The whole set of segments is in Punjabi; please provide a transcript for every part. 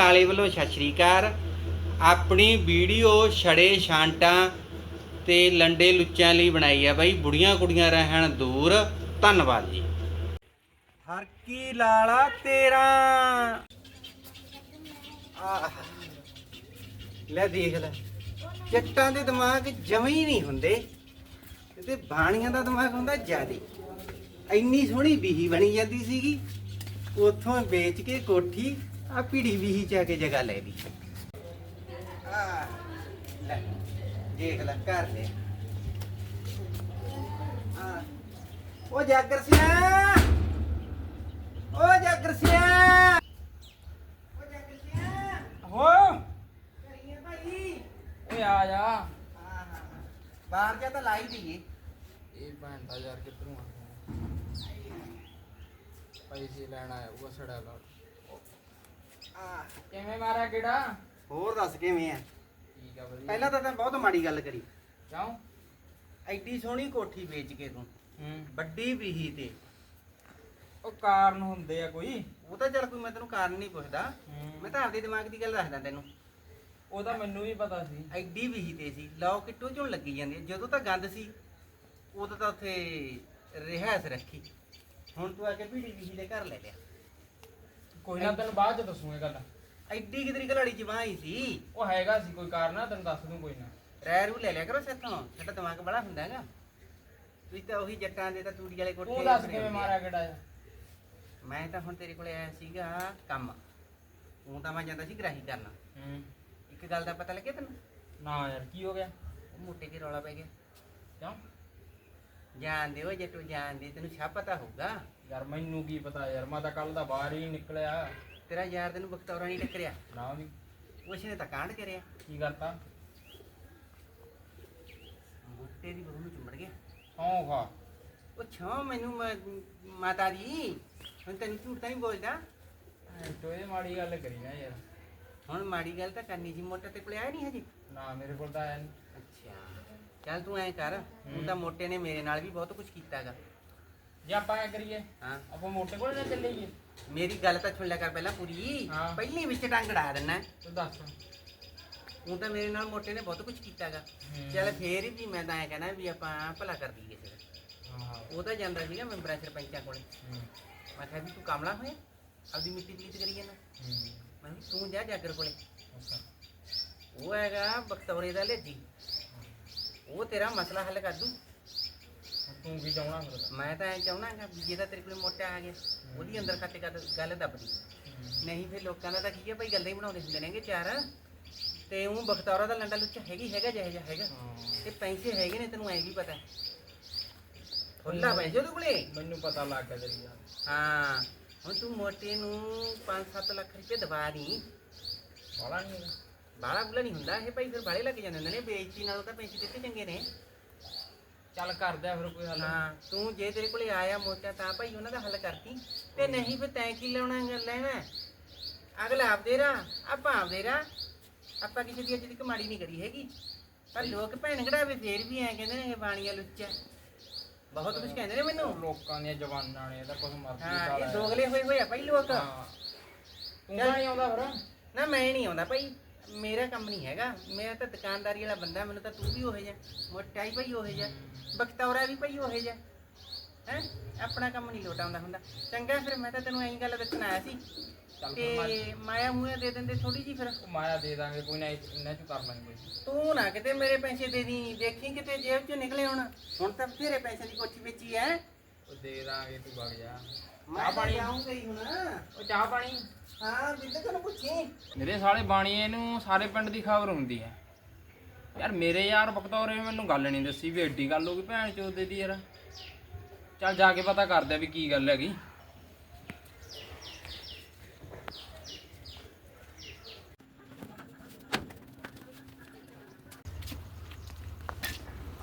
ਲਾਲੇ ਵੱਲੋਂ ਸਤਿ ਸ਼੍ਰੀ ਅਕਾਲ। ਆਪਣੀ ਵੀਡੀਓ ਛੜੇ ਛਾਂਟਾਂ ਤੇ ਲੰਡੇ ਲੁੱਚਾਂ ਲਈ ਬਣਾਈ ਆ ਬਾਈ। ਬੁੜੀਆਂ ਕੁੜੀਆਂ ਰਹਿਣ ਦੂਰ। ਧੰਨਵਾਦ ਜੀ। ਹਰ ਕੀ ਲਾਲਾ ਤੇਰਾ। ਲੈ ਦੇਖ ਲੈ। ਜੱਟਾਂ ਦੇ ਦਿਮਾਗ ਜਮੇ ਹੀ ਨਹੀਂ ਹੁੰਦੇ। ਤੇ ਬਾਣੀਆਂ ਦਾ ਦਿਮਾਗ ਹੁੰਦਾ ਜਿਆਦੇ। ਇੰਨੀ ਸੋਹਣੀ ਬੀਹੀ ਬਣੀ ਜਾਂਦੀ ਸੀਗੀ। ਉੱਥੋਂ ਵੇਚ ਕੇ ਕੋਠੀ ਆ ਪੀੜੀ ਬੀਹੀ ਚ ਆ ਕੇ ਜਗ੍ਹਾ ਲੈ ਲਈ। ਆ ਲੈ ਦੇਖ ਲੈ ਘਰ ਲੈ ਆ ਉਹ ਜਾਗਰ ਸਿਆ। ਉਹ ਜਾਗਰ ਸਿਆ। ਉਹ ਜਾਗਰ ਸਿਆ। ਹੋ। ਕਰੀਏ ਭਾਈ। ਓਏ ਆ ਜਾ। ਆਹ, ਬਾਹਰ ਜਾ ਤਾਂ ਲਾਈ ਦਈਏ। ਇਹ ਭੈਣ ਦਾ ਯਾਰ ਕਿੱਧਰੋਂ ਆ ਪੈਸੇ ਲੈਣ ਆਇਆ ਉਹ ਸੜਾ ਲਾ। ਆ ਕਿਵੇਂ ਮਾਰਿਆ ਕਿਹੜਾ ਹੋਰ ਦੱਸ ਕਿਵੇਂ ਆ ਠੀਕ ਆ ਵਧੀਆ। ਪਹਿਲਾਂ ਤਾਂ ਤੈਂ ਬਹੁਤ ਮਾੜੀ ਗੱਲ ਕਰੀ। ਕਿਉਂ? ਐਡੀ ਸੋਹਣੀ ਕੋਠੀ ਵੇਚ ਕੇ ਤੂੰ। ਹੂੰ। ਵੱਡੀ ਬੀਹੀ ਤੇ। ਉਹ ਕਾਰਨ ਹੁੰਦੇ ਆ ਕੋਈ? ਉਹ ਤਾਂ ਚੱਲ ਕੋਈ ਮੈਂ ਤੈਨੂੰ ਕਾਰਨ ਨਹੀਂ ਪੁੱਛਦਾ। ਮੈਂ ਤਾਂ ਆਪਦੇ ਦਿਮਾਗ ਦੀ ਗੱਲ ਦੱਸਦਾ ਤੈਨੂੰ। ਉਹ ਤਾਂ ਮੈਨੂੰ ਵੀ ਪਤਾ ਸੀ। ਐਡੀ ਬੀਹੀ ਤੇ ਸੀ। ਲਓ ਕਿੱਟੋ ਝੋਂ ਲੱਗੀ ਜਾਂਦੀ। ਜਦੋਂ ਤਾਂ ਗੰਦ ਸੀ ਉਦੋਂ ਤਾਂ ਉੱਥੇ ਰਿਹਾਇਸ਼ ਰੱਖੀ। ਹੁਣ ਤੂੰ ਆ ਕੇ ਭੀੜੀ ਬੀਹੀ ਦੇ ਘਰ ਲੈ ਲਿਆ। ਕੋਈ ਨਾ ਤੈਨੂੰ ਬਾਅਦ ਚ ਦੱਸੂਗਾ ਗੱਲ। ਐਡੀ ਕਿਦਰੀ ਘਲਾੜੀ ਚ ਬਾਹੀ ਸੀ। ਉਹ ਹੈਗਾ ਸੀ ਕੋਈ ਕਾਰਨ ਤੈਨੂੰ ਦੱਸ ਦੂੰ ਕੋਈ ਨਾ। ਰੈਰੂ ਲੈ ਲਿਆ ਕਰੋ ਸੇਥੋਂ ਸਾਡਾ ਦਿਮਾਗ ਬੜਾ ਹੁੰਦਾ ਹੈਗਾ। ਤੁਸੀਂ ਤਾਂ ਉਹੀ ਜੱਟਾਂ ਦੇ ਤਾਂ ਤੂੜੀ ਵਾਲੇ ਕੋਠੇ ਤੂੰ ਦੱਸ ਕਿਵੇਂ ਆ। ਮਾਰਿਆ ਕਿਹੜਾ ਮੈਂ ਤਾਂ ਹੁਣ ਤੇਰੇ ਕੋਲੇ ਆਇਆ ਸੀਗਾ ਕੰਮ। ਉਹ ਤਾਂ ਮੈਂ ਜਾਂਦਾ ਸੀ ਗ੍ਰਾਹੀ ਕਰਨਾ। ਹੂੰ। ਇੱਕ ਗੱਲ ਦਾ ਪਤਾ ਲੱਗਿਆ ਤੈਨੂੰ? ਨਾ ਯਾਰ ਕੀ ਹੋ ਗਿਆ? ਉਹ ਮੋਟੇ ਕੇ ਰੌਲਾ ਪੈ ਗਿਆ। ਕਿਉਂ? ਜਾਣਦੇ ਹੋ ਜੱਟੂ ਜਾਣਦੇ ਤੈਨੂੰ ਛਾ ਪਤਾ ਹੋਊਗਾ। ਯਾਰ ਮੈਨੂੰ ਕੀ ਪਤਾ ਯਾਰ ਮੈਂ ਤਾਂ ਕੱਲ ਦਾ ਬਾਹਰ ਹੀ ਨਿਕਲਿਆ। ਤੇਰਾ ਯਾਰ ਤੈਨੂੰ ਬਖਤੌਰਾ ਨਹੀਂ ਟੱਕਰਿਆ? ਨਾ ਵੀ। ਉਸ ਨੇ ਤਾਂ ਕਾਂਡ ਕਰਿਆ। ਕੀ ਕਰਤਾ? ਮੋਟੇ ਦੀ ਬਹੂ ਨੂੰ ਚੁੰਮੜ ਗਿਆ। ਸੌਂ ਖਾ। ਉਹ ਛੋ ਮੈਨੂੰ ਮ- ਮਾਤਾ ਜੀ। ਹੁਣ ਤੈਨੂੰ ਝੂਠ ਤਾਂ ਨਹੀਂ ਬੋਲਦਾ। ਤੋਏ ਮਾੜੀ ਗੱਲ ਕਰੀ ਨਾ ਯਾਰ। ਹੁਣ ਮਾੜੀ ਗੱਲ ਤਾਂ ਕਰਨੀ ਸੀ ਮੋਟੇ ਤੇ ਕੋਲੇ ਆਇਆ ਨਹੀਂ ਹਜੇ। ਨਾ ਮੇਰੇ ਕੋਲ ਤਾਂ ਆਇਆ ਨਹੀਂ ਅੱਛਾ। ਚੱਲ ਤੂੰ ਐਂ ਕਰ ਤੂੰ ਤਾਂ ਮੋਟੇ ਨੇ ਮੇਰੇ ਨਾਲ ਵੀ ਬਹੁਤ ਕੁਝ ਕੀਤਾਗਾ। ਜੇ ਆਪਾਂ ਐ ਕਰੀਏ ਹਾਂ। ਆਪਾਂ ਮੋਟੇ ਕੋਲ ਨਾ ਚੱਲੀਏ। ਮੇਰੀ ਗੱਲ ਤਾਂ ਸੁਣ ਲਿਆ ਕਰ ਪਹਿਲਾਂ ਪੂਰੀ। ਹਾਂ। ਪਹਿਲੀ ਵਿੱਚ ਡੰਗ ੜਾ ਦੇਣਾ ਤੂੰ ਦੱਸ। ਤੂੰ ਤਾਂ ਮੇਰੇ ਨਾਲ ਮੋਟੇ ਨੇ ਬਹੁਤ ਕੁਝ ਕੀਤਾਗਾ। ਹੂੰ। ਚੱਲ ਫੇਰ ਵੀ ਮੈਂ ਤਾਂ ਐ ਕਹਿਣਾ ਵੀ ਆਪਾਂ ਭਲਾ ਕਰ ਦਈਏ ਕਿਸੇ ਦਾ ਹਾਂ। ਉਹ ਤਾਂ ਜਾਂਦਾ ਸੀਗਾ ਮੈਂਬਰਾਂ ਸਰਪੰਚਾਂ ਕੋਲੇ। ਮੈਂ ਕਿਹਾ ਵੀ ਤੂੰ ਕਾਮਲਾ ਹੋਇਆ? ਆਪਦੀ ਮਿੱਟੀ ਪਲੀਤ ਕਰੀ ਜਾਂਦਾ। ਮੈਂ ਕਿਹਾ ਤੂੰ ਜਾ ਜਾਗਰ ਕੋਲੇ। ਉਹ ਹੈਗਾ ਬਖਤੌਰੇ ਦਾ ਲੇਜੀ ਉਹ ਤੇਰਾ ਮਸਲਾ ਹੱਲ ਕਰ ਦੂ ਤੂੰ ਕੀ ਚਾਹਣਾ ਫਿਰ ਮੈਂ ਤਾਂ ਐ ਚਾਹਣਾਗਾ ਵੀ ਜੇ ਤਾਂ ਤੇਰੇ ਕੋਲੇ ਮੋਟਾ ਆ ਗਿਆ ਉਹਦੀ ਅੰਦਰ ਖਾਤੇ ਗੱਲ ਗੱਲ ਦੱਬਦੀ। ਨਹੀਂ ਫਿਰ ਲੋਕਾਂ ਦਾ ਤਾਂ ਕੀ ਹੈ ਭਾਈ ਗੱਲਾਂ ਹੀ ਬਣਾਉਂਦੇ ਹੁੰਦੇ ਨੇਗੇ ਚਾਰ। ਤੇ ਉਹ ਬਖਤੌਰਾ ਦਾ ਲੰਡਾ ਲੁੱਚਾ ਹੈਗੀ ਹੈਗਾ ਜਿਹੇ ਜਿਹਾ ਹੈਗਾ। ਤੇ ਪੈਸੇ ਹੈਗੇ ਨੇ ਤੈਨੂੰ ਐ ਵੀ ਪਤਾ। ਖੁੱਲਾ ਪੈਸੇ ਉਹਦੇ ਕੋਲੇ। ਮੈਨੂੰ ਪਤਾ ਲੱਗ ਗਿਆ ਤੇਰੀ ਗੱਲ। ਹਾਂ ਹੁਣ ਤੂੰ ਮੋਟੇ ਨੂੰ 5-7 ਲੱਖ ਰੁਪਏ ਦਵਾ ਦੀ। ਬਾਲਾ ਨਹੀਂ। ਬਾਲਾ ਬੁਲਾ ਨਹੀਂ ਹੁੰਦਾ ਇਹ ਭਾਈ ਫਿਰ ਬਾਲੇ ਲੱਗ ਜਾਂਦੇ ਨੇ ਬੇਇੱਜ਼ਤੀ ਨਾਲੋਂ ਤਾਂ ਪੈਸੇ ਦਿੱਤੇ ਚੰਗੇ ਨੇ। ਚੱਲ ਕਰਦੇ ਫਿਰ ਕੋਈ ਹੱਲ। ਹਾਂ ਤੂੰ ਜੇ ਤੇਰੇ ਕੋਲੇ ਆਇਆ ਮੋਟਾ ਤਾਂ ਭਾਈ ਉਹਨਾਂ ਦਾ ਹੱਲ ਕਰਤੀ। ਤੇ ਨਹੀਂ ਫਿਰ ਤੈਂ ਕੀ ਲੈਣਾ ਗੱਲ ਲੈਣਾ ਅਗਲਾ ਆਪਦੇ ਰਾ ਆਪਾਂ ਆਪਦੇ ਰਾ ਆਪਾਂ ਕਿਸੇ ਦੀ ਅੱਜ ਤੱਕ ਮਾੜੀ ਨਹੀਂ ਕਰੀ ਹੈਗੀ। ਪਰ ਲੋਕ ਭੈਣ ਘੜਾਵੇ ਫੇਰ ਵੀ ਐ ਕਹਿੰਦੇ ਨੇ ਇਹ ਬਾਣੀਆ ਲੁੱਚਾ। ਬਹੁਤ ਕੁਝ ਕਹਿੰਦੇ ਨੇ ਮੈਨੂੰ। ਲੋਕਾਂ ਦੀਆਂ ਜਵਾਨਾਂ ਨੇ ਇਹਦਾ ਕੁਝ ਮਰਜ਼ੀ ਹਾਂ ਇਹ ਦੋਗਲੇ ਹੋਏ ਹੋਏ ਆ ਭਾਈ ਲੋਕ। ਹਾਂ। ਤੂੰ ਤਾਂ ਨਹੀਂ ਆਉਂਦਾ ਫਿਰ। ਨਾ ਮੈਂ ਨਹੀਂ ਆਉਂਦਾ ਭਾਈ। ਮੇਰਾ ਕੰਮ ਨਹੀਂ ਹੈਗਾ। ਮੇਰਾ ਤਾਂ ਦੁਕਾਨਦਾਰੀ ਵਾਲਾ ਬੰਦਾ ਮੈਨੂੰ ਤਾਂ ਤੂੰ ਵੀ ਉਹੇ ਜਾ ਮੋਟਾ ਹੀ ਭਾਈ ਉਹੇ ਜਾ ਬਖਤੌਰਾ ਵੀ ਭਾਈ ਉਹੇ ਜਾ ਹੈ? ਆਪਣਾ ਕੰਮ ਨਹੀਂ ਲੋਟਾਉਂਦਾ ਹੁੰਦਾ। ਚੰਗਾ ਫਿਰ ਮੈਂ ਤਾਂ ਤੈਨੂੰ ਐਂ ਗੱਲ ਦੱਸਣ ਆਇਆ ਸੀ। ਚੱਲ ਫਿਰ ਮੈਂ ਤੇ ਮਾਇਆ ਮੂਇਆ ਦੇ ਦਿੰਦੇ ਥੋੜੀ ਜੀ ਫਿਰ। ਮਾਇਆ ਦੇ ਦਾਂਗੇ ਕੋਈ ਨਾ ਇਹ- ਇਹਨਾਂ ਚ ਕਰ ਲਾਂਗੇ ਕੋਈ। ਤੂੰ ਨਾ ਕਿਤੇ ਮੇਰੇ ਪੈਸੇ ਦੇ ਦੀ ਦੇਖੀ ਕਿਤੇ ਜੇਬ ਚੋਂ ਨਿਕਲੇ ਹੁਣ। ਹੁਣ ਤਾਂ ਬਥੇਰੇ ਪੈਸੇ ਦੀ ਕੋਠੀ ਵੇਚੀ ਐ। ਉਹ ਦੇ ਦਾਂਗੇ ਤੂੰ ਵਗ ਜਾ। ਮੈਂ ਚਾਹ ਪਾਣੀ? ਜਾਊਂਗਾ ਹੀ ਹੁਣ। ਉਹ ਚਾਹ ਪਾਣੀ? ਹਾਂ ਬਿੱਦ ਤੈਨੂੰ ਪੁੱਛੀ। ਮੇਰੇ ਸਾਲੇ ਬਾਣੀਏ ਨੂੰ ਸਾਰੇ ਪਿੰਡ ਦੀ ਖਬਰ ਹੁੰਦੀ ਹੈ। ਯਾਰ ਮੇਰੇ ਯਾਰ ਬਕਤੌਰੇ ਨੇ ਮੈਨੂੰ ਗੱਲ ਨਹੀਂ ਦੱਸੀ ਵੀ ਐਡੀ ਗੱਲ ਹੋ ਗਈ ਭੈਣ ਚੋਦੇ ਦੀ ਯਾਰ। ਚੱਲ ਜਾ ਕੇ ਪਤਾ ਕਰਦੇ ਆ ਵੀ ਕੀ ਗੱਲ ਹੈਗੀ।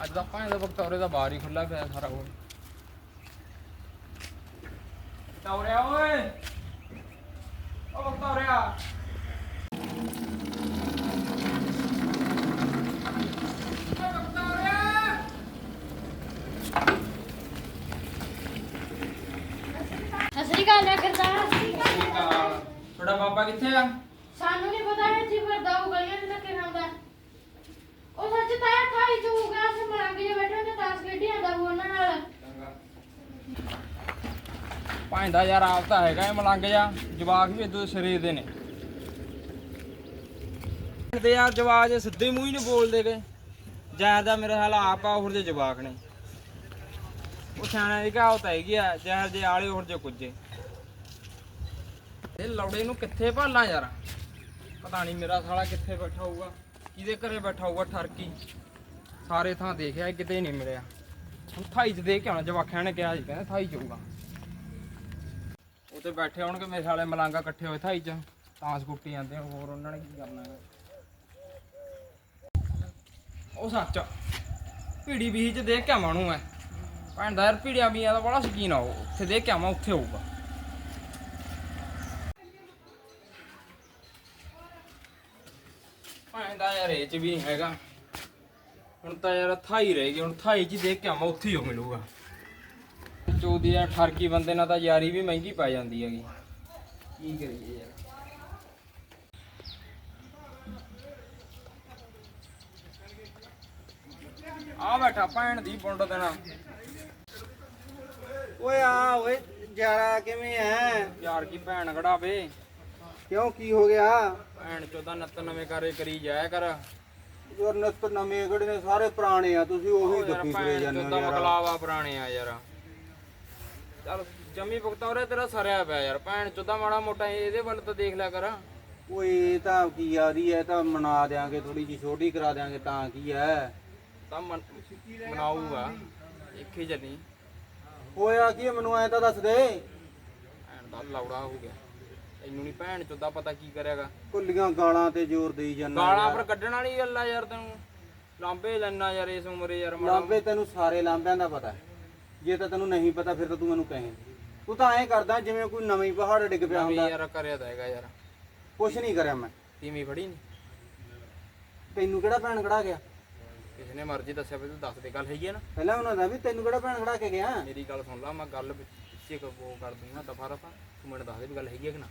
ਅੱਜ ਦਾ ਭਾਂ ਦਾ ਬਕਤੌਰੇ ਦਾ ਬਾਹਰ ਹੀ ਖੁੱਲਾ ਪਿਆ ਸਾਰਾ ਕੁਝ। ਬਕਤੌਰਿਆ ਓਏ ਓ ਬਕਤੌਰਿਆ ਸਤਿ ਸ੍ਰੀ ਅਕਾਲ ਮੈਂ ਕਰਦਾ ਤੁਹਾਡਾ ਬਾਬਾ ਕਿੱਥੇ ਆ ਸਾਨੂੰ ਨਹੀਂ ਪਤਾ ਹੈ ਜੀ ਉਹ ਗਲੀਆਂ 'ਚ ਧੱਕੇ ਖਾਂਦਾ ਉਹ ਸੱਚ ਤਾਂ ਥਾਈ ਚ ਹੋ ਗਿਆ ਸੀ ਮਲੰਗ ਜੇ ਬੈਠੇ ਤੇ ਤਾਸ ਖੇਡੀ ਜਾਂਦਾ ਉਹ ਉਹਨਾਂ ਨਾਲ ਭਾਂਦਾ ਯਾਰ ਆਪ ਤਾਂ ਹੈਗਾ ਇਹ ਮਲੰਗ ਜਾ ਜਵਾਕ ਵੀ ਇਦੋਂ ਸਰੀਰ ਦੇ ਨੇ। ਤੇ ਯਾਰ ਜਵਾਕ ਜੇ ਸਿੱਧੇ ਮੂੰਹ ਹੀ ਨਹੀਂ ਬੋਲਦੇ ਗਏ ਜ਼ਹਿਰ ਦਾ ਮੇਰੇ ਹਾਲ ਆਪ ਆ, ਹੋਰ ਜੇ ਜਵਾਕ ਨੇ। ਉਹ ਸਿਆਣਾ ਦੀ ਕਹਾਵਤ ਹੈਗੀ ਆ ਜ਼ਹਿਰ ਦੇ ਆਲੇ, ਹੋਰ ਜੇ ਕੁੱਜੇ ਇਹ ਲੌੜੇ ਨੂੰ ਕਿੱਥੇ ਭਾਲਾਂ ਯਾਰ? ਪਤਾ ਨਹੀਂ ਮੇਰਾ ਸਾਲਾ ਕਿੱਥੇ ਬੈਠਾ ਹੋਊਗਾ। ਕਿਹਦੇ ਘਰੇ ਬੈਠਾ ਹੋਊਗਾ ਠਰਕੀ? ਸਾਰੇ ਥਾਂ ਦੇਖਿਆ, ਕਿਤੇ ਨਹੀਂ ਮਿਲਿਆ। ਹੁਣ ਥਾਈ ਚ ਦੇਖ ਕੇ ਆਉਣਾ ਜਵਾਖਿਆਂ ਨੇ ਕਿਹਾ ਜੀ ਕਹਿੰਦੇ ਥਾਈ ਚ ਹੋਊਗਾ। ਉੱਤੇ ਬੈਠੇ ਹੋਣਗੇ ਮੇਰੇ ਸਾਲੇ ਮਲਾਂਗਾ ਇਕੱਠੇ ਹੋਏ ਥਾਈ ਚ। ਤਾਂ ਸਕੂਟੀ ਜਾਂਦੇ ਆ, ਹੋਰ ਉਹਨਾਂ ਨੇ ਕੀ ਕਰਨਾ ਹੈ ਉਹ ਸੱਚ ਭੀੜੀ ਬੀਹੀ ਚ ਦੇਖ ਕੇ ਆਵਾਂ ਨੂੰ ਐ ਭੈਣ ਦਾ ਯਾਰ ਭੀੜੀਆਂ ਬੀਆਂ ਦਾ ਬੜਾ ਸ਼ਕੀਨ ਆ ਉਹ ਉੱਥੇ ਦੇਖ ਕੇ ਆਵਾਂ ਉੱਥੇ ਹੋਊਗਾ। ਭੈਣ ਦਾ ਯਾਰ ਇਹ ਚ ਵੀ ਨਹੀਂ ਹੈਗਾ। ਹੁਣ ਤਾਂ ਯਾਰ ਥਾਈ ਰਹਿ ਗਈ ਹੁਣ ਥਾਈ ਚ ਹੀ ਦੇਖ ਕੇ ਆਵਾਂ ਉੱਥੇ ਹੀ ਉਹ ਮਿਲੂਗਾ। ਚੋਦੀ ਆ ਠਰਕੀ ਬੰਦੇ ਨਾਲ ਤਾਂ ਯਾਰੀ ਵੀ ਮਹਿੰਗੀ ਪੈ ਜਾਂਦੀ ਹੈਗੀ। ਕੀ ਕਰੀਏ ਯਾਰ। ਆ ਬੈਠਾ ਭੈਣ ਦੀ ਪੁੰਡ ਦੇਣਾ ਓਏ ਆ ਓਏ ਜਾਰਾ ਕਿਵੇਂ ਐ? ਯਾਰ ਕੀ ਭੈਣ ਕਢਾਵੇ? ਕਿਉਂ ਕੀ ਹੋ ਗਿਆ? ਭੈਣ ਚੋਦਾ ਨੱਤ ਨਵੇਂ ਕਰੇ ਕਰੀ ਜਾਇਆ ਕਰ। ਯਾਰ ਨਿੱਤ ਨਵੇਂ ਕਿਹੜੇ ਨੇ? ਸਾਰੇ ਪੁਰਾਣੇ ਆ ਤੁਸੀਂ ਉਹੀ ਫਿਰੇ ਭੈਣ ਜਾਂਦੇ ਹੋ ਯਾਰ। ਮਕਲਾਵਾ ਪੁਰਾਣੇ ਆ ਯਾਰ। ਚੱਲ ਜੰਮੀ ਭੁਗਤੌਰੇ ਤੇਰਾ ਸਰਿਆ ਪਿਆ ਯਾਰ ਭੈਣ ਚੋਦਾ ਮਾੜਾ ਮੋਟਾ ਇਹਦੇ ਵੱਲ ਤਾਂ ਦੇਖ ਲਿਆ ਕਰ। ਓਏ ਇਹ ਤਾਂ ਕੀ ਯਾਰੀ ਐ ਤਾਂ ਮਨਾ ਦਿਆਂਗੇ ਥੋੜੀ ਜੀ ਛੋਟੀ ਕਰਾ ਦਿਆਂਗੇ ਤਾਂ ਕੀ ਐ ਤਾਂ ਮਨ- ਮਨਾਊਗਾ ਇੱਥੇ ਜਨੀ ਹੋਇਆ ਕੀ ਮੈਨੂੰ ਐ ਤਾਂ ਦੱਸ ਦੇ। ਭੈਣ ਦਾ ਲੌੜਾ ਹੋ ਗਿਆ। ਤੈਨੂੰ ਨਹੀਂ ਭੈਣ ਚੋਦਾ ਪਤਾ ਕੀ ਕਰਿਆਗਾ। ਕੁੱਲੀਆਂ ਗਾਲਾਂ ਤੇ ਜ਼ੋਰ ਦੇਈ ਜਾਂਦਾ ਗਾਲਾਂ ਪਰ ਕੱਢਣ ਵਾਲੀ ਗੱਲ ਆ ਯਾਰ ਤੈਨੂੰ। ਲਾਂਬੇ ਲੈਣਾ ਯਾਰ ਇਸ ਉਮਰੇ ਯਾਰ ਮਾੜਾ ਲਾਂਬੇ ਤੈਨੂੰ ਸਾਰੇ ਲਾਂਬਿਆਂ ਦਾ ਪਤਾ ਹੈ। ਜੇ ਤਾਂ ਤੈਨੂੰ ਨਹੀਂ ਪਤਾ ਫਿਰ ਤਾਂ ਤੂੰ ਮੈਨੂੰ ਕਹੇ। ਤੂੰ ਤਾਂ ਐਂ ਕਰਦਾ ਜਿਵੇਂ ਕੋਈ ਨਵੀਂ ਪਹਾੜ ਡਿੱਗ ਪਿਆ ਵੀ ਹੁੰਦਾ। ਯਾਰ ਕਰਿਆ ਤਾਂ ਹੈਗਾ ਯਾਰ। ਕੁਛ ਨਹੀਂ ਕਰਿਆ ਮੈਂ। ਤੀਵੀਂ ਫੜੀ ਨਹੀਂ ਤੈਨੂੰ ਕਿਹੜਾ ਭੈਣ ਖੜਾ ਗਿਆ? ਕਿਸੇ ਨੇ ਮਰਜ਼ੀ ਦੱਸਿਆ ਵੀ ਤੂੰ ਦੱਸ ਦੇ ਗੱਲ ਹੈਗੀ ਆ ਨਾ। ਪਹਿਲਾਂ ਉਹਨਾਂ ਦਾ ਵੀ ਤੈਨੂੰ ਕਿਹੜਾ ਭੈਣ ਖੜਾ ਕੇ ਗਿਆ? ਮੇਰੀ ਗੱਲ ਸੁਣ ਲਾ ਮੈਂ ਗੱਲ ਪਿੱਛੇ ਕੋ ਉਹ ਕਰ ਦੂੰਗਾ ਦਫਾ ਰਫਾ ਤੂੰ ਮੈਨੂੰ ਦੱਸ ਦੇ ਵੀ ਗੱਲ ਹੈਗੀ ਆ ਕਿ ਨਾ।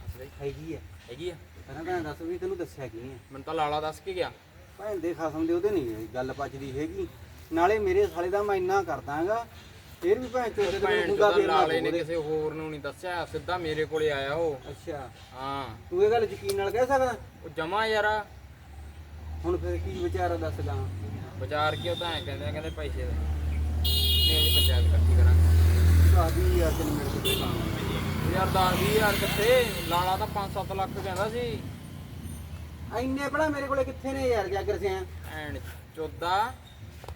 ਦੱਸ ਦੇ। ਹੈਗੀ ਐ ਹੈਗੀ ਆ। ਪਹਿਲਾਂ ਭੈਣ ਦੱਸ ਵੀ ਤੈਨੂੰ ਦੱਸਿਆ ਕੀ ਨਹੀਂ ਮੈਨੂੰ ਤਾਂ ਲਾਲਾ ਦੱਸ ਕੇ ਗਿਆ। ਭੈਣ ਦੇ ਖਸਮ ਦੇ ਉਹਦੇ ਨਹੀਂ ਗੱਲ ਪਚਦੀ ਹੈਗੀ। ਨਾਲੇ ਮੇਰੇ ਸਾਲੇ ਦਾ ਮੈਂ ਇੰਨਾ ਕਰਦਾਗਾ ਫਿਰ ਵੀ ਭੈਣ ਚੋਦ ਦੇ ਭੈਣ ਚੋਦਾ ਲਾਲੇ ਨੇ ਕਿਸੇ ਹੋਰ ਨੂੰ ਨਹੀਂ ਦੱਸਿਆ ਸਿੱਧਾ ਮੇਰੇ ਕੋਲੇ ਆਇਆ ਉਹ। ਅੱਛਾ। ਹਾਂ। ਤੂੰ ਇਹ ਗੱਲ ਯਕੀਨ ਨਾਲ ਕਹਿ ਸਕਦਾ? ਉਹ ਜਮਾ ਯਾਰਾ। ਹੁਣ ਫਿਰ ਕੀ ਵਿਚਾਰਾ ਦੱਸਦਾ ਬਾਜ਼ਾਰ ਕਿਉਂ ਤਾਂ ਐ ਕਹਿੰਦੇ ਆ, ਕਹਿੰਦੇ ਪੈਸੇ ਦੇ। ਨਹੀਂ ਅਸੀਂ ਪੰਚਾਇਤ ਇਕੱਠੀ ਕਰਾਂਗੇ। ਸਾਦੀ ਯਾਰ ਤੈਨੂੰ ਮੇਰੇ ਕੋਲ ਕੰਮ ਯਾਰ 10 ਹਜ਼ਾਰ ਕਿੱਥੇ? ਲਾਲਾ ਤਾਂ 5-7 ਲੱਖ ਕਹਿੰਦਾ ਸੀ। ਇੰਨੇ ਪੜਾ ਮੇਰੇ ਕੋਲੇ ਕਿੱਥੇ ਨੇ ਯਾਰ ਜਾਗਰ ਸਿਆ ਐਣ ਚੋਦਾ।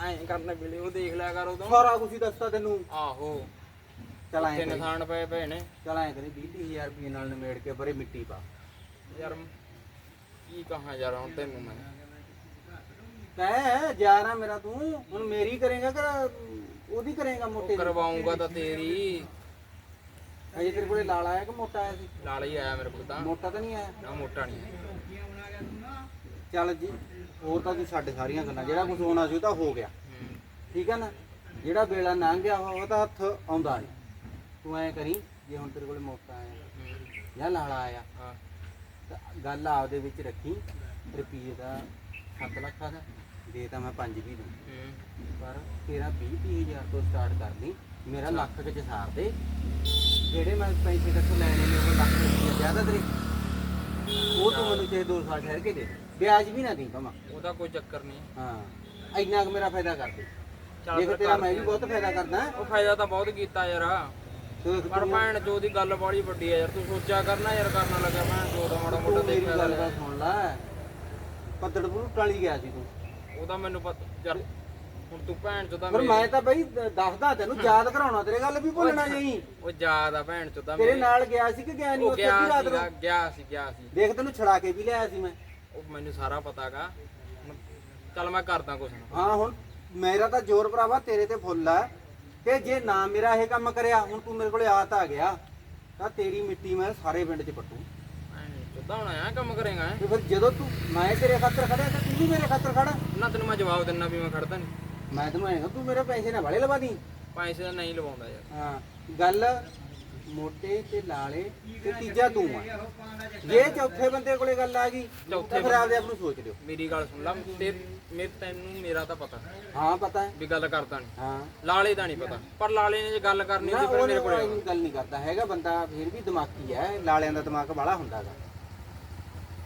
ਐਂ ਕਰਨ ਵੇਲੇ ਉਹ ਦੇਖ ਲਿਆ ਕਰ ਉਦੋਂ। ਸਾਰਾ ਕੁਝ ਹੀ ਦੱਸਤਾ ਤੈਨੂੰ। ਆਹੋ। ਚਲ ਐਂ ਤੇ ਕਰੀ। ਨਿਸ਼ਾਨ ਪਏ ਪਏ ਨੇ। ਚਲ ਐਂ ਕਰੀ 20000 ਰੁਪਏ ਨਾਲ ਨਿਮੇੜ ਕੇ ਬਰੇ ਮਿੱਟੀ ਪਾ। ਯਾਰ ਕੀ ਕਹਾਂ ਯਾਰ ਹੁਣ ਤੈਨੂੰ ਮੈਂ। ਕਹਿ ਜਾਰਾ ਮੇਰਾ ਤੂੰ ਹੁਣ ਮੇਰੀ ਕਰੇਗਾ ਕਿ ਉਹਦੀ ਕਰੇਗਾ ਮੋਟੇ ਦੀ? ਕਰਵਾਉਂਗਾ ਤਾਂ ਤੇਰੀ। ਅਜੇ ਤੇਰੇ ਕੋਲੇ ਲਾਲ ਆਇਆ ਕਿ ਮੋਟਾ ਆਇਆ ਸੀ? ਨਾਲ ਹੀ ਆਇਆ ਮੇਰੇ ਕੋਲ ਤਾਂ। ਮੋਟਾ ਤਾਂ ਨਹੀਂ ਆਇਆ। ਨਾ ਮੋਟਾ ਨਹੀਂ। ਚੱਲ ਜੀ ਹੋਰ ਤਾਂ ਤੂੰ ਛੱਡ ਸਾਰੀਆਂ ਗੱਲਾਂ ਜਿਹੜਾ ਕੁਝ ਹੋਣਾ ਸੀ ਉਹ ਤਾਂ ਹੋ ਗਿਆ। ਠੀਕ ਹੈ ਨਾ? ਜਿਹੜਾ ਵੇਲਾ ਲੰਘ ਗਿਆ ਉਹ ਤਾਂ ਹੱਥ ਆਉਂਦਾ ਨਹੀਂ ਤੂੰ ਐਂ ਕਰੀ ਜੇ ਹੁਣ ਤੇਰੇ ਕੋਲੇ ਮੋਟਾ ਆਇਆ ਜਾਂ ਲਾਲਾ ਆਇਆ ਤਾਂ ਗੱਲ ਆਪਦੇ ਵਿੱਚ ਰੱਖੀ ਰੁਪਈਏ ਦਾ 7 ਲੱਖਾਂ ਦਾ ਦੇ ਤਾਂ ਮੈਂ 5 ਵੀ ਦੂੰ ਪਰ ਤੇਰਾ 20 ਹਜ਼ਾਰ ਤੋਂ ਸਟਾਰਟ ਕਰ ਲਈ ਮੇਰਾ ਲੱਖ ਵਿੱਚ ਸਾਰ ਦੇ। ਜਿਹੜੇ ਮੈਂ ਪੈਸੇ ਕਿੱਥੋਂ ਲੈਣੇ ਨੇ ਉਹ ਲੱਖ ਰੁਪਈਆ ਜ਼ਿਆਦਾ ਤੇਰੇ। ਉਹ ਤੂੰ ਮੈਨੂੰ ਚਾਹੇ 2 ਸਾਲ ਠਹਿਰ ਕੇ ਦੇ ਦੇ। ਵਿਆਜ ਵੀ ਨਾ ਦੇ ਕਮਾ ਉਹਦਾ ਕੋਈ ਚੱਕਰ ਨਹੀਂ। ਹਾਂ ਇੰਨਾ ਕੁ ਮੇਰਾ ਫਾਇਦਾ ਕਰ ਦੇ। ਚੱਲ ਦੇਖ ਫਿਰ ਤੇਰਾ ਮੈਂ ਵੀ। ਬਹੁਤ ਫਾਇਦਾ ਕਰਦਾ। ਉਹ ਫਾਇਦਾ ਤਾਂ ਬਹੁਤ ਕੀਤਾ ਯਾਰ। ਤੂੰ ਪਰ ਭੈਣ ਚੋ ਦੀ ਗੱਲ ਬੜੀ ਵੱਡੀ ਆ ਯਾਰ ਤੂੰ ਸੋਚਿਆ ਕਰਨਾ ਯਾਰ ਕਰਨ ਲੱਗਿਆ ਭੈਣ ਚੋ ਦਾ ਮਾੜਾ ਮੋਟਾ ਤੂੰ ਮੇਰੀ ਦੇਖਿਆ ਗੱਲ ਤਾਂ ਸੁਣ ਲੈ। ਪੱਤੜ ਟਾਲੀ ਗਿਆ ਸੀ ਤੂੰ। ਉਹਦਾ ਮੈਨੂੰ ਪਤਾ ਯਾਰ ਹੁਣ ਤੂੰ ਭੈਣ ਚੋ ਦਾ ਪਰ ਮੈਂ ਤਾਂ ਬਈ ਦੱਸਦਾ ਤੈਨੂੰ ਯਾਦ ਕਰਾਉਣਾ ਤੇਰੇ ਗੱਲ ਵੀ ਭੁੱਲਣਾ ਨਹੀਂ। ਉਹ ਯਾਦ ਆ ਭੈਣ ਚੋ ਦਾ ਤੇਰੇ ਨਾਲ ਗਿਆ ਸੀ ਕਿ ਗਿਆ ਨਹੀਂ ਉਹ ਉੱਥੇ ਗਿਆ ਵੀ ਰਾਤ ਸੀਗਾ ਨੂੰ? ਗਿਆ ਸੀ ਗਿਆ ਸੀ। ਦੇਖ ਤੈਨੂੰ ਛੜਾ ਕੇ ਵੀ ਲਿਆਇਆ ਸੀ ਮੈਂ। ਉਹ ਮੈਨੂੰ ਸਾਰਾ ਪਤਾਗਾ। ਚੱਲ ਮੈਂ ਕਰਦਾ ਕੁਛ ਨਾ। ਹਾਂ ਹੁਣ ਮੇਰਾ ਤਾਂ ਜ਼ੋਰ ਭਰਾਵਾ ਤੇਰੇ ਤੇ ਫੁੱਲ ਆ। ਤੇ ਜੇ ਨਾ ਮੇਰਾ ਇਹ ਕੰਮ ਕਰਿਆ ਹੁਣ ਤੂੰ ਮੇਰੇ ਕੋਲੇ ਆਤ ਆ ਗਿਆ। ਤਾਂ ਤੇਰੀ ਮਿੱਟੀ ਮੈਂ ਸਾਰੇ ਪਿੰਡ 'ਚ ਪੱਟੂ। ਹੁਣ ਕੰਮ ਕਰੇਗਾ? ਤੇ ਫਿਰ ਜਦੋਂ ਤੂੰ ਮੈਂ ਤੇਰੇ ਖਾਤਰ ਖੜਿਆ ਤਾਂ ਤੂੰ ਵੀ ਮੇਰੇ ਖਾਤਰ ਖੜਾ। ਨਾ ਤੈਨੂੰ ਮੈਂ ਜਵਾਬ ਦਿੰਨਾ ਵੀ ਮੈਂ ਖੜਦਾ ਨਹੀਂ ਮੈਂ ਤੈਨੂੰ ਐਂ ਤੂੰ ਮੇਰੇ ਪੈਸੇ ਨਾ ਵਾਲੇ ਲਵਾ ਦੀ। ਪੈਸੇ ਤਾਂ ਨਹੀਂ ਲਵਾਉਂਦਾ ਯਾਰ। ਹਾਂ ਗੱਲ ਮੋਟੇ ਤੇ ਲਾਲੇ ਤੇ ਤੀਜਾ ਤੂੰ ਆ। ਜੇ ਚੌਥੇ ਬੰਦੇ ਕੋਲੇ ਗੱਲ ਆ ਗਈ ਚੌਥੇ ਤਾਂ ਫਿਰ ਆਪਦੇ ਆਪ ਨੂੰ ਸੋਚ ਲਿਓ। ਮੇਰੀ ਗੱਲ ਸੁਣ ਲਾ ਤੇ ਮੇ ਤੈਨੂੰ ਮੇਰਾ ਤਾਂ ਪਤਾ। ਹਾਂ ਪਤਾ ਹੈ। ਵੀ ਗੱਲ ਕਰਦਾ ਨਹੀਂ ਹਾਂ। ਲਾਲੇ ਦਾ ਨਹੀਂ ਪਤਾ। ਪਰ ਲਾਲੇ ਨੇ ਜੇ ਗੱਲ ਕਰਨੀ ਹੁੰਦੀ ਫਿਰ ਮੇਰੇ ਕੋਲੇ ਗੱਲ ਨਹੀਂ ਕਰਦਾ ਹੈਗਾ ਬੰਦਾ ਫਿਰ ਵੀ ਦਿਮਾਗੀ ਹੈ ਲਾਲਿਆਂ ਦਾ ਦਿਮਾਗ ਬਾਲਾ ਹੁੰਦਾਗਾ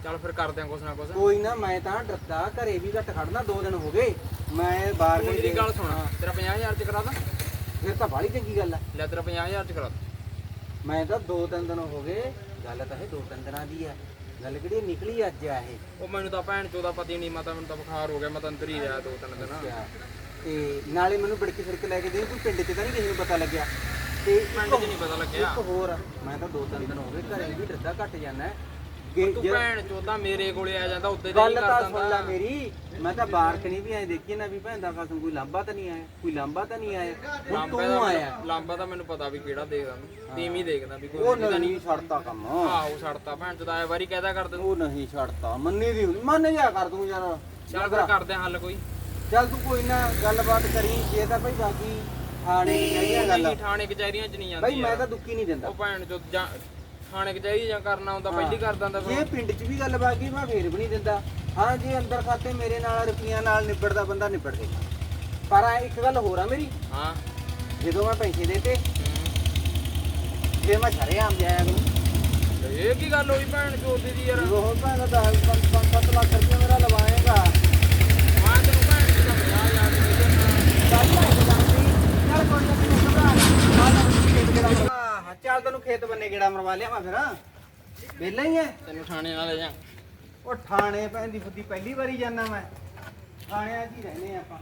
ਚੱਲ ਫਿਰ ਕਰਦੇ ਆ ਕੁਛ ਨਾ ਕੁਛ। ਕੋਈ ਨਾ ਮੈਂ ਤਾਂ ਡਰਦਾ ਘਰੇ ਵੀ ਘੱਟ ਖੜਨਾ ਦੋ ਦਿਨ ਹੋ ਗਏ। ਮੈਂ ਬਾਹਰ ਤੂੰ ਮੇਰੀ ਗੱਲ ਸੁਣ ਤੇਰਾ 50000 ਚ ਕਰਾ ਦਾਂ। ਫਿਰ ਤਾਂ ਬਾਲੀ ਚੰਗੀ ਗੱਲ ਹੈ ਲੈ ਤੇਰਾ 50000 ਚ ਕਰਾ ਦਾਂ। ਮੈਂ ਤਾਂ ਦੋ ਤਿੰਨ ਦਿਨ ਹੋ ਗਏ ਗੱਲ ਤਾਂ ਇਹ ਦੋ ਤਿੰਨ ਦਿਨਾਂ ਦੀ ਹੈ ਗੱਲ ਕਿਹੜੀ ਨਿਕਲੀ ਅੱਜ ਆ ਇਹ। ਉਹ ਮੈਨੂੰ ਤਾਂ ਭੈਣ ਚੋਦਾ ਪਤਾ ਹੀ ਨਹੀਂ ਮੈਂ ਤਾਂ ਮੈਨੂੰ ਤਾਂ ਬੁਖਾਰ ਹੋ ਗਿਆ ਮੈਂ ਤਾਂ ਅੰਦਰ ਹੀ ਰਿਹਾ ਦੋ ਤਿੰਨ ਦਿਨ। ਅੱਛਾ। ਤੇ ਨਾਲੇ ਮੈਨੂੰ ਬੜਕੀ ਸੜਕ ਲੈ ਕੇ ਦੇ ਕੋਈ ਪਿੰਡ 'ਚ ਤਾਂ ਨਹੀਂ ਕਿਸੇ ਨੂੰ ਪਤਾ ਲੱਗਿਆ। ਤੇ ਪਿੰਡ 'ਚ ਨਹੀਂ ਪਤਾ ਲੱਗਿਆ। ਇੱਕ ਹੋਰ ਮੈਂ ਤਾਂ ਦੋ ਤਿੰਨ ਦਿਨ ਹੋ ਗਏ ਘਰੇ ਵੀ ਡਰਦਾ ਘੱਟ ਜਾਣਾ ਤੂੰ ਭੈਣ ਚੋਦਾ ਮੇਰੇ ਕੋਲੇ ਆ ਜਾਂਦਾ ਉੱਤੇ ਗੱਲ ਤਾਂ ਸੁਣ ਲੈ ਮੇਰੀ ਮੈਂ ਤਾਂ ਬਾਰਕ ਨਹੀਂ ਵੀ ਐ ਦੇਖੀ ਨਾ ਵੀ ਭੈਣ ਦਾ ਕਸਮ ਕੋਈ ਲਾਂਬਾ ਤਾਂ ਨਹੀਂ ਆਇਆ ਕੋਈ ਲਾਂਬਾ ਤਾਂ ਨਹੀਂ ਆਇਆ। ਹੁਣ ਤੂੰ ਦਾ ਆਇਆ। ਲਾਂਬਾ ਤਾਂ ਮੈਨੂੰ ਪਤਾ ਵੀ ਕਿਹੜਾ ਦੇਖਦਾ ਮੈਂ ਤੀਵੀਂ ਦੇਖਦਾ ਵੀ ਕੋਈ ਉਹ ਤਾਂ ਨਹੀਂ ਨਹੀਂ। ਛੱਡਤਾ ਕੰਮ। ਆਹੋ ਛੱਡਤਾ। ਭੈਣ ਚੋਦਾ ਆਇਆ ਵਾਰੀ ਕਹਿਦਾ ਕਰ ਤੈਨੂੰ ਉਹ ਨਹੀਂ ਛੱਡਤਾ ਮੰਨੀ ਦੀ ਹੁੰਦੀ। ਮੰਨ ਜਾ ਕਰ ਤੂੰ ਯਾਰ। ਚੱਲ ਫਿਰ ਕਰਦੇ ਆ ਹੱਲ ਕੋਈ। ਚੱਲ ਤੂੰ ਕੋਈ ਨਾ ਗੱਲਬਾਤ ਕਰੀ। ਜੇ ਤਾਂ ਭਾਈ ਬਾਕੀ ਥਾਣੇ ਚਾਹੀਦਾ ਗੱਲ। ਨਹੀਂ ਥਾਣੇ ਕਚਹਿਰੀਆਂ ਚ ਨਹੀਂ ਜਾਂਦੀ ਭਾਈ ਮੈਂ ਤਾਂ ਦੁੱਕੀ ਨਹੀਂ ਦਿੰਦਾ। ਉਹ ਭੈਣ ਚੋਦ ਜਾਂ ਥਾਣੇ ਕਚਹਿਰੀ ਜਾਂ ਕਰਨਾ ਹੁੰਦਾ ਪਹਿਲੀ ਕਰ ਦਿੰਦਾ ਜੇ ਪਿੰਡ 'ਚ ਵੀ ਗੱਲ ਬਾਕੀ ਮੈਂ ਫੇਰ ਵੀ ਨਹੀਂ ਦਿੰਦਾ। ਹਾਂ ਜੇ ਅੰਦਰ ਖਾਤੇ ਮੇਰੇ ਨਾਲ ਰੁਪਈਆਂ ਨਾਲ ਨਿਬੜਦਾ ਬੰਦਾ ਨਿਬੜ ਜੇ। ਪਰ ਐਂ ਇੱਕ ਗੱਲ ਹੋਰ ਆ ਮੇਰੀ। ਹਾਂ। ਜਦੋਂ ਮੈਂ ਪੈਸੇ ਦੇਤੇ ਫਿਰ ਮੈਂ ਛਰੇ ਆਮ ਜਾਇਆ ਕਰੂੰ। ਇਹ ਕੀ ਗੱਲ ਹੋਈ ਭੈਣ ਚੋਦ ਦੀ ਯਾਰ? ਜਦੋਂ ਹੋ ਭਾਵੇਂ 10 5 ਲੱਖ ਰੁਪਏ ਮੇਰਾ ਲਵਾਏਗਾ ਮੈਂ ਤੈਨੂੰ ਭੈਣ ਚੋਦ ਦਾ 50000 ਦੇ ਦੇਣਾ ਚੱਲ ਤੈਨੂੰ ਖੇਤ ਬੰਨੇ ਗੇੜਾ ਮਰਵਾ ਲਿਆ ਮੈਂ ਫਿਰ। ਵਿਹਲਾ ਹੀ ਐ। ਤੈਨੂੰ ਥਾਣੇ ਨਾਲ ਲੈ ਜਾ। ਉਹ ਥਾਣੇ ਭੈਣ ਦੀ ਫੁੱਦੀ ਪਹਿਲੀ ਵਾਰੀ ਜਾਣਾ ਮੈਂ। ਥਾਣਿਆਂ 'ਚ ਹੀ ਰਹਿੰਦੇ ਆਪਾਂ।